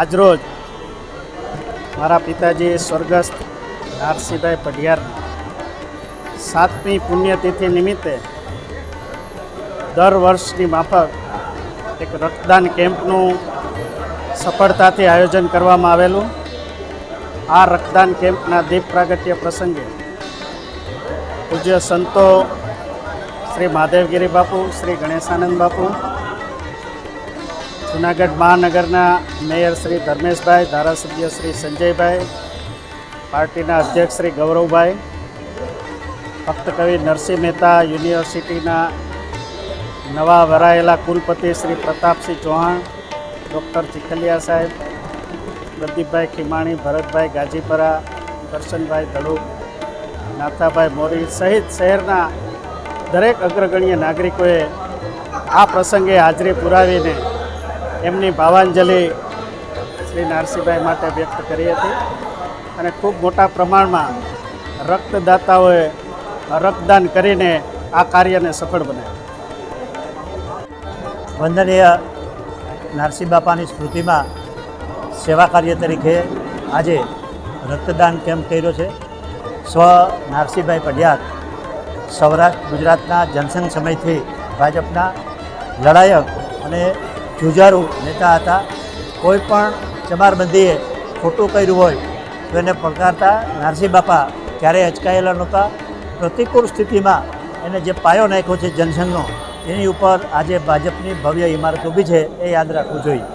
આજરોજ મારા પિતાજી સ્વર્ગસ્થ નારસિંહભાઈ પઢિયાર સાતમી પુણ્યતિથિ નિમિત્તે દર વર્ષની માફક એક રક્તદાન કેમ્પનું સફળતાથી આયોજન કરવામાં આવેલું. આ રક્તદાન કેમ્પના દીપ પ્રાગટ્ય પ્રસંગે પૂજ્ય સંતો શ્રી મહાદેવગીરી બાપુ, શ્રી ગણેશાનંદ બાપુ જુનાગઢ મહાનગરના મેયર શ્રી ધર્મેશભાઈ, ધારાસભ્ય શ્રી સંજયભાઈ, પાર્ટીના અધ્યક્ષ શ્રી ગૌરવભાઈ, ભક્ત કવિ નરસિંહ મહેતા યુનિવર્સિટીના નવા વરાયેલા કુલપતિ શ્રી પ્રતાપસિંહ ચૌહાણ, ડૉક્ટર ચીખલિયા સાહેબ, પ્રદીપભાઈ ખીમાણી, ભરતભાઈ ગાજીપરા, દર્શનભાઈ ધડુક, નાથાભાઈ મોરી સહિત શહેરના દરેક અગ્રગણ્ય નાગરિકોએ આ પ્રસંગે હાજરી પુરાવીને એમની ભાવાંજલિ શ્રી નારસીભાઈ માટે વ્યક્ત કરી હતી. અને ખૂબ મોટા પ્રમાણમાં રક્તદાતાઓએ રક્તદાન કરીને આ કાર્યને સફળ બનાવ્યું. વંદનીય નરસિંહ બાપાની સ્મૃતિમાં સેવા કાર્ય તરીકે આજે રક્તદાન કેમ્પ કર્યો છે. સ્વ નરસિંહભાઈ પઢિયાર સૌરાષ્ટ્ર ગુજરાતના જનસંઘ સમયથી ભાજપના લડાયક અને જુજારુ નેતા હતા. કોઈ પણ ચમારબંધીએ ખોટું કર્યું હોય તો એને પડકારતા નરસિંહ બાપા ક્યારેય અચકાયેલા નહોતા. પ્રતિકૂળ સ્થિતિમાં એને જે પાયો નાખ્યો છે જનસંઘનો, એની ઉપર આજે ભાજપની ભવ્ય ઇમારત ઊભી છે એ યાદ રાખવું જોઈએ.